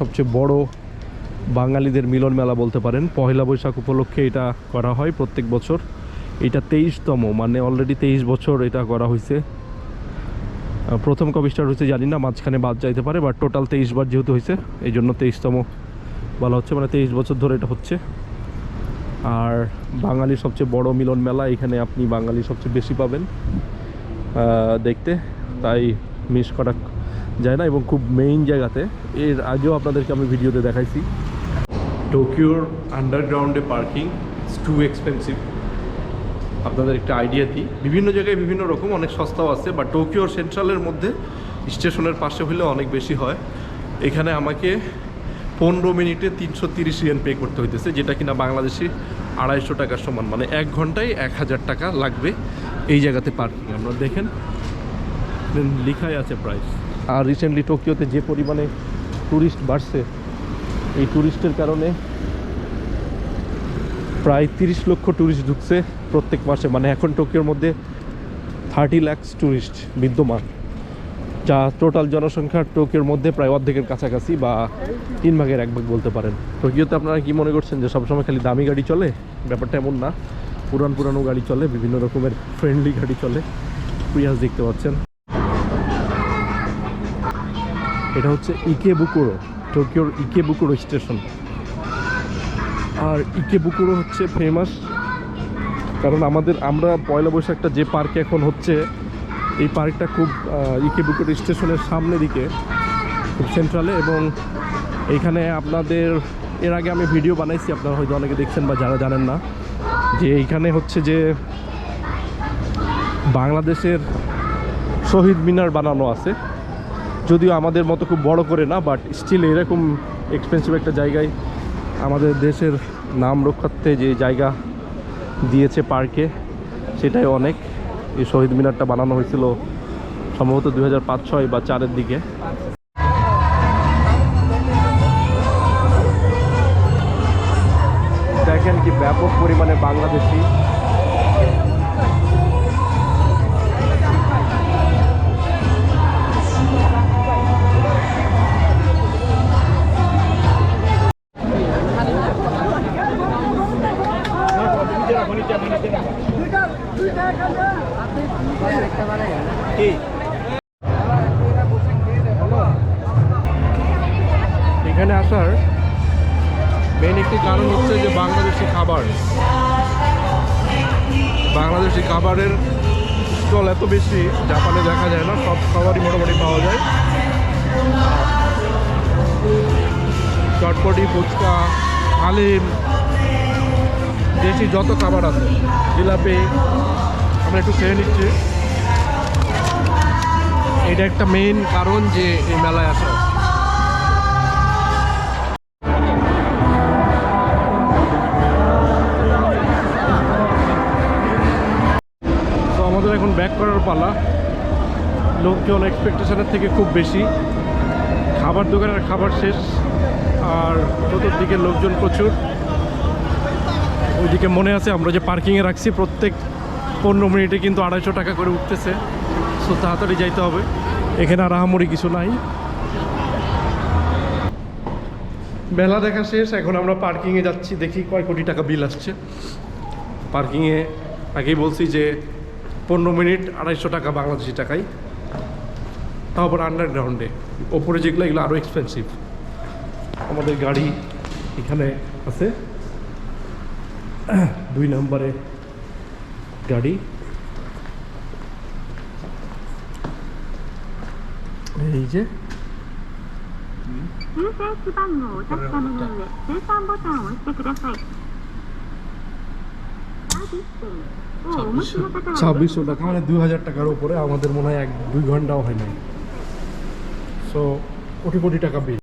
সবচেয়ে বড় বাঙালিদের মিলন মেলা বলতে পারেন। পহেলা বৈশাখ উপলক্ষে এটা করা হয় প্রত্যেক বছর। এটা তেইশতম মানে অলরেডি তেইশ বছর এটা করা হয়েছে প্রথম কবে স্টার্ট হয়েছে জানি না, মাঝখানে বাদ যাইতে পারে বাট টোটাল তেইশ বার যেহেতু হয়েছে এই জন্য তেইশতম বলা হচ্ছে মানে তেইশ বছর ধরে এটা হচ্ছে। আর বাঙালির সবচেয়ে বড় মিলন মেলা, এখানে আপনি বাঙালি সবচেয়ে বেশি পাবেন দেখতে। তাই মিস করা যায় না এবং খুব মেইন জায়গাতে। এর আগেও আপনাদেরকে আমি ভিডিওতে দেখাইছি। টোকিওর আন্ডারগ্রাউন্ডে পার্কিং টু এক্সপেন্সিভ আপনাদের একটা আইডিয়া দিই বিভিন্ন জায়গায় বিভিন্ন রকম, অনেক সস্তাও আছে বা টোকিওর সেন্ট্রালের মধ্যে স্টেশনের পাশে হলে অনেক বেশি হয়। এখানে আমাকে পনেরো মিনিটে তিনশো তিরিশ ইয়েন পে করতে হইতেছে, যেটা কিনা বাংলাদেশি আড়াইশো টাকার সমান। মানে এক ঘন্টায় এক হাজার টাকা লাগবে এই জায়গাতে পার্কিং আপনারা দেখেন লেখাই আছে প্রাইস আর রিসেন্টলি টোকিওতে যে পরিমাণে ট্যুরিস্ট বাড়ছে, এই ট্যুরিস্টের কারণে প্রায় তিরিশ লক্ষ ট্যুরিস্ট ঢুকছে প্রত্যেক মাসে। মানে এখন টোকিওর মধ্যে থার্টি ল্যাক্স ট্যুরিস্ট বিদ্যমান, যা টোটাল জনসংখ্যা টোকিওর মধ্যে প্রায় অর্ধেকের কাছাকাছি বা তিন ভাগের এক ভাগ বলতে পারেন। টোকিওতে আপনারা কি মনে করছেন যে সবসময় খালি দামি গাড়ি চলে? ব্যাপারটা এমন না। পুরান পুরানো গাড়ি চলে, বিভিন্ন রকমের ফ্রেন্ডলি গাড়ি চলে। প্রিয়াস দেখতে পাচ্ছেন। এটা হচ্ছে ইকে বুকুরো টোকিওর ইকে বুকুরো স্টেশন। আর ইকে বুকুরো হচ্ছে ফেমাস কারণ আমাদের, আমরা পয়লা বৈশাখটা যে পার্কে এখন হচ্ছে, এই পার্কটা খুব ইকে বুকুরো স্টেশনের সামনে দিকে, খুব সেন্ট্রালে এবং এইখানে আপনাদের, এর আগে আমি ভিডিও বানাইছি, আপনারা হয়তো অনেকে দেখছেন বা যারা জানেন না, যে এইখানে হচ্ছে যে বাংলাদেশের শহীদ মিনার বানানো আছে। যদিও আমাদের মতো খুব বড় করে না বাট স্টিল এরকম এক্সপেন্সিভ একটা জায়গায় আমাদের দেশের নাম রক্ষার্থে যে জায়গা দিয়েছে পার্কে, সেটাই অনেক। এই শহীদ মিনারটা বানানো হয়েছিল সম্ভবত দুই হাজার পাঁচ ছয় বা চারের দিকে। দেখেন কি ব্যাপক পরিমাণে বাংলাদেশি এখানে আসার মেন একটি কারণ হচ্ছে যে বাংলাদেশি খাবার, বাংলাদেশি খাবারের স্টল এত বেশি, জাপানে দেখা যায় না, সব খাবারই মোটামুটি পাওয়া যায়। চটপটি, ফুচকা হালিম দেশি যত খাবার আছে, জিলাপি, আমরা একটু খেয়ে নিচ্ছি। এটা একটা মেইন কারণ যে এই মেলায় আসা। আমাদের এখন ব্যাক করার পালা। লোকজন এক্সপেকটেশনের থেকে খুব বেশি। খাবার দোকানের খাবার শেষ, আর চতুর্দিকে লোকজন প্রচুর। ওইদিকে মনে আছে আমরা যে পার্কিংয়ে রাখছি, প্রত্যেক পনেরো মিনিটে কিন্তু আড়াইশো টাকা করে উঠতেছে। সো তাড়াতাড়ি যাইতে হবে। এখানে আর আহামরি কিছু নাই। বেলা দেখা শেষ, এখন আমরা পার্কিংয়ে যাচ্ছি, দেখি কয় কোটি টাকা বিল আসছে। পার্কিংয়ে আগেই বলছি যে পনেরো মিনিট আড়াইশো টাকা বাংলাদেশি টাকায়। তারপর আন্ডারগ্রাউন্ডে ওপরে যেগুলো, এগুলো আরও এক্সপেন্সিভ আমাদের গাড়ি এখানে আছে। দুই নম্বরে গাড়ি। এই যে। 修 ছাব্বিশশো টাকা। মানে দুই হাজার টাকার উপরে আমাদের মনে হয় এক দুই ঘন্টাও হয় নাই। সো কোটি কোটি টাকা বিল